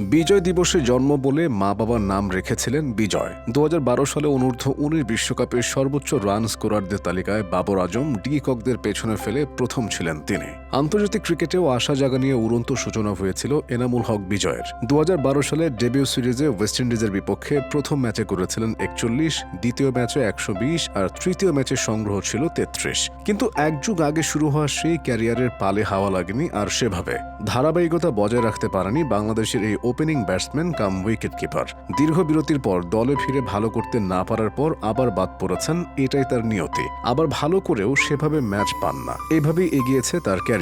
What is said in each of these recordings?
বিজয় দিবসে জন্ম বলে মা বাবার নাম রেখেছিলেন বিজয়। দু হাজার বারো সালে অনূর্ধ্ব উনিশ বিশ্বকাপের সর্বোচ্চ রান স্কোরারদের তালিকায় বাবর আজম, ডি ককদের পেছনে ফেলে প্রথম ছিলেন তিনি। আন্তর্জাতিক ক্রিকেটেও আশা জাগা নিয়ে উড়ন্ত সূচনা হয়েছিল এনামুল হক বিজয়ের। দু হাজার বারো সালে ডেবিউ সিরিজে ওয়েস্ট ইন্ডিজের বিপক্ষে প্রথম ম্যাচে করেছিলেন একচল্লিশ, দ্বিতীয় ম্যাচে একশো বিশ আর তৃতীয় ম্যাচে সংগ্রহ ছিল তেত্রিশ। কিন্তু এক যুগ আগে শুরু হওয়া সেই ক্যারিয়ারের পালে হাওয়া লাগেনি আর সেভাবে। ধারাবাহিকতা বজায় রাখতে পারেনি বাংলাদেশের এই opening batsman cum wicket keeper দীর্ঘ বিরতির পর দলে ফিরে ভালো করতে না পারার পর আবার বাদ পড়েছেন, এটাই তার নিয়তি। আবার ভালো করেও সেভাবে ম্যাচ পান না। এভাবেই এগিয়েছে তার ক্যারিয়ার।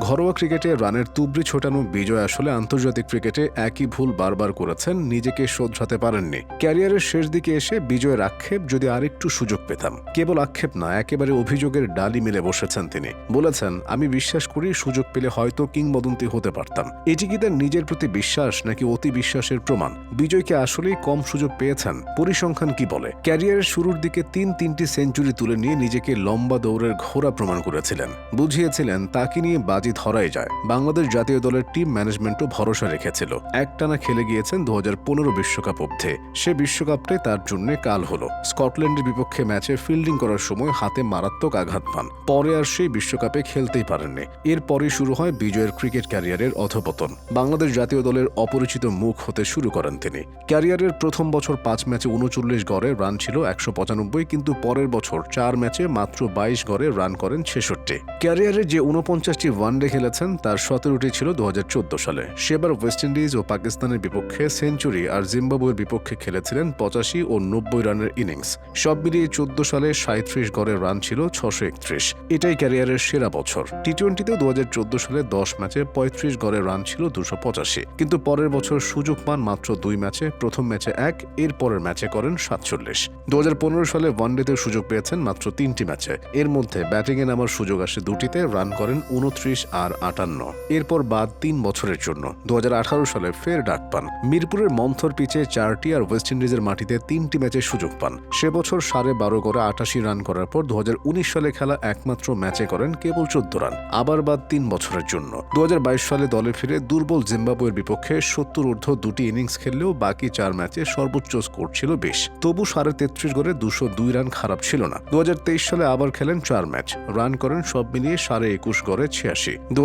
ঘরোয়া ক্রিকেটে রানের তুবড়ি ছোটানো বিজয় আসলে আন্তর্জাতিক ক্রিকেটে একই ভুল বারবার করেছেন, নিজেকে শোধরাতে পারেননি। ক্যারিয়ারের শেষ দিকে এসে বিজয়ের আক্ষেপ যদি আরেকটু সুযোগ পেতাম। কেবল আক্ষেপ না, একেবারে অভিযোগের ডালি মিলে বসেছেন তিনি। বলেছেন, আমি বিশ্বাস করি সুযোগ পেলে হয়তো কিংবদন্তি হতে পারতাম। এটি কি তার নিজের প্রতি বিশ্বাস নাকি অতি বিশ্বাসের প্রমাণ? বিজয়কে আসলেই কম সুযোগ পেয়েছেন? পরিসংখ্যান কি বলে? ক্যারিয়ারের শুরুর দিকে তিন তিনটি সেঞ্চুরি তুলে নিয়ে নিজেকে লম্বা দৌড়ের ঘোড়া প্রমাণ করেছিলেন। বুঝিয়েছিলেন তাকে নিয়ে বাজি ধরাই যায়। বাংলাদেশ জাতীয় দলের টিম ম্যানেজমেন্টও ভরসা রেখেছিল। একটানা খেলে গিয়েছেন দু বিশ্বকাপ অব্ধে। সে বিশ্বকাপটাই তার জন্য কাল হলো। স্কটল্যান্ডের বিপক্ষে ম্যাচে ফিল্ডিং করার সময় হাতে মারাত্মক আঘাত পান। পরে আর সেই বিশ্বকাপে খেলতেই পারেননি। এরপরই শুরু হয় বিজয়ের ক্রিকেট ক্যারিয়ারের অধপতন। বাংলাদেশ জাতীয় দলের অপরিচিত মুখ হতে শুরু করেন তিনি। ক্যারিয়ারের প্রথম বছর পাঁচ ম্যাচে উনচল্লিশ গড়ে রান ছিল একশো পঁচানব্বই, কিন্তু পরের বছর চার ম্যাচে মাত্র বাইশ গড়ে রান করেন ছেষট্টি। ক্যারিয়ারে যে উনপঞ্চাশটি ওয়ানডে খেলেছেন, তার সতেরোটি ছিল দু হাজার চোদ্দ সালে। সেবার ওয়েস্ট ইন্ডিজ ও পাকিস্তানের বিপক্ষে সেঞ্চুরি আর জিম্বাবুয়ের বিপক্ষে খেলেছিলেন পঁচাশি ও নব্বই রানের ইনিংস। সব মিলিয়ে চোদ্দ সালে সাঁত্রিশ গড়ের রান ছিল ছশো একত্রিশ। এটাই ক্যারিয়ারের সেরা বছর। টি টোয়েন্টিতেও দু সালে দশ ম্যাচে পঁয়ত্রিশ গড়ের রান ছিল দুশো পঁচাশি। কিন্তু পরের বছর সুযোগ পান মাত্র দুই ম্যাচে, প্রথম ম্যাচে এক, এর পরের ম্যাচে করেন সাতচল্লিশ। দু সালে ওয়ানডেতে সুযোগ পেয়েছেন মাত্র তিনটি ম্যাচে। এর মধ্যে ব্যাটিংয়ে নামার সুযোগ আসে দুটিতে, রান করেন উনত্রিশ আর আটান্ন। এরপর বাদ তিন বছরের জন্য। দুহাজার আঠারো সালে ফের ডাক পান। মিরপুরের মন্থর পিচে চারটি আর ওয়েস্ট ইন্ডিজের মাটিতে তিনটি ম্যাচে সুযোগ পান। সে বছর সাড়ে বারো করে আটাশি রান করার পর দুহাজার উনিশ সালে খেলা একমাত্র ম্যাচে করেন কেবল চোদ্দ রান। আবার বাদ তিন বছরের জন্য। দুহাজার বাইশ সালে দলে ফিরে দুর্বল জিম্বাবুয়ের বিপক্ষে সত্তর ঊর্ধ্ব দুটি ইনিংস খেললেও বাকি চার ম্যাচে সর্বোচ্চ স্কোর ছিল বেশ। তবু সাড়ে তেত্রিশ গড়ে দুশো দুই রান খারাপ ছিল না। দু হাজার তেইশ সালে আবার খেলেন চার ম্যাচ। রান করেন সব মিলিয়ে সাড়ে একুশ গড়ে ছিয়াশি। দু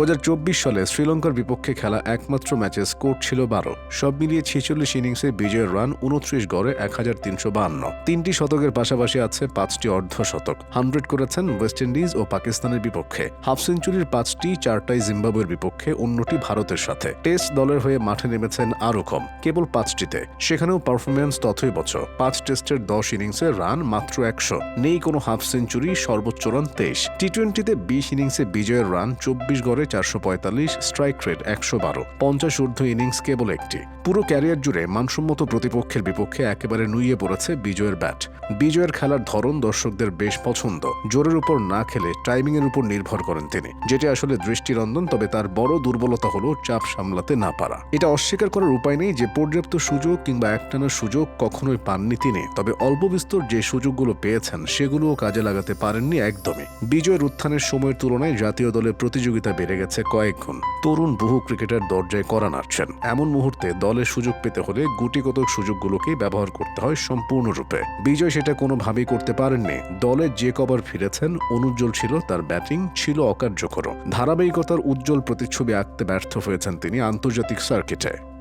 সালে শ্রীলঙ্কার বিপক্ষে খেলা একমাত্র ম্যাচে স্কোর ছিল বারো। সব মিলিয়ে ছেচল্লিশ ইনিংসে বিজয়ের রান উনত্রিশ গড়ে এক হাজার তিনশো বাহান্ন তিনটি শতকের পাশাপাশি আছে পাঁচটি অর্ধ শতক হান্ড্রেড করেছেন ওয়েস্ট ইন্ডিজ ও পাকিস্তানের বিপক্ষে। হাফ সেঞ্চুরির পাঁচটি, চারটাই জিম্বাবুয়ের বিপক্ষে, অন্যটি ভারতের সাথে। টেস্ট দলের হয়ে মাঠে নেমেছেন আরও কম, কেবল পাঁচটিতে। সেখানেও পারফরমেন্স তথই বছর। পাঁচ টেস্টের দশ ইনিংসে রান মাত্র একশো। নেই কোনো হাফ সেঞ্চুরি, সর্বোচ্চ রান তেইশ। টি টোয়েন্টিতে বিশ ইনিংসে বিজয়ের রান চব্বিশ গড়ে চারশো পঁয়তাল্লিশ স্ট্রাইক রেট একশো বারো। পঞ্চাশ ঊর্ধ্ব ইনিংস কেবল একটি। পুরো ক্যারিয়ার জুড়ে মানসম্মত প্রতিপক্ষের বিপক্ষে একেবারে নুইয়ে পড়েছে বিজয়ের ব্যাট বিজয়ের খেলার ধরন দর্শকদের বেশ পছন্দ। জোরের উপর না খেলে টাইমিং এর উপর নির্ভর করেন তিনি। যেটি আসলে দৃষ্টিনন্দন, তবে তার বড় দুর্বলতা হলো চাপ সামলাতে না পারা। এটা অস্বীকার করার উপায় নেই যে পর্যাপ্ত সুযোগ কিংবা একটানা সুযোগ কখনোই পাননি তিনি। তবে অল্প বিস্তর যে সুযোগগুলো পেয়েছেন, সেগুলোও কাজে লাগাতে পারেননি একদমই। বিজয়ের উত্থানের সময়ের তুলনায় জাতীয় দলের প্রতিযোগিতা বেড়ে গেছে কয়েক গুণ তরুণ বহু ক্রিকেটার দরজায় করা নাড়ছেন। এমন মুহূর্তে দলে সুযোগ পেতে হলে গুটিগত সুযোগগুলোকেই ব্যবহার করতে হয় সম্পূর্ণরূপে। বিজয় সেটা কোনোভাবেই করতে পারেননি। দলে যে কবার ফিরেছেন, অনুজ্জ্বল ছিল তার ব্যাটিং, ছিল অকার্যকর ধারাবাহিকতার উজ্জ্বল প্রতিচ্ছবি আঁকতে ব্যর্থ হয়েছেন তিনি আন্তর্জাতিক সার্কিটে।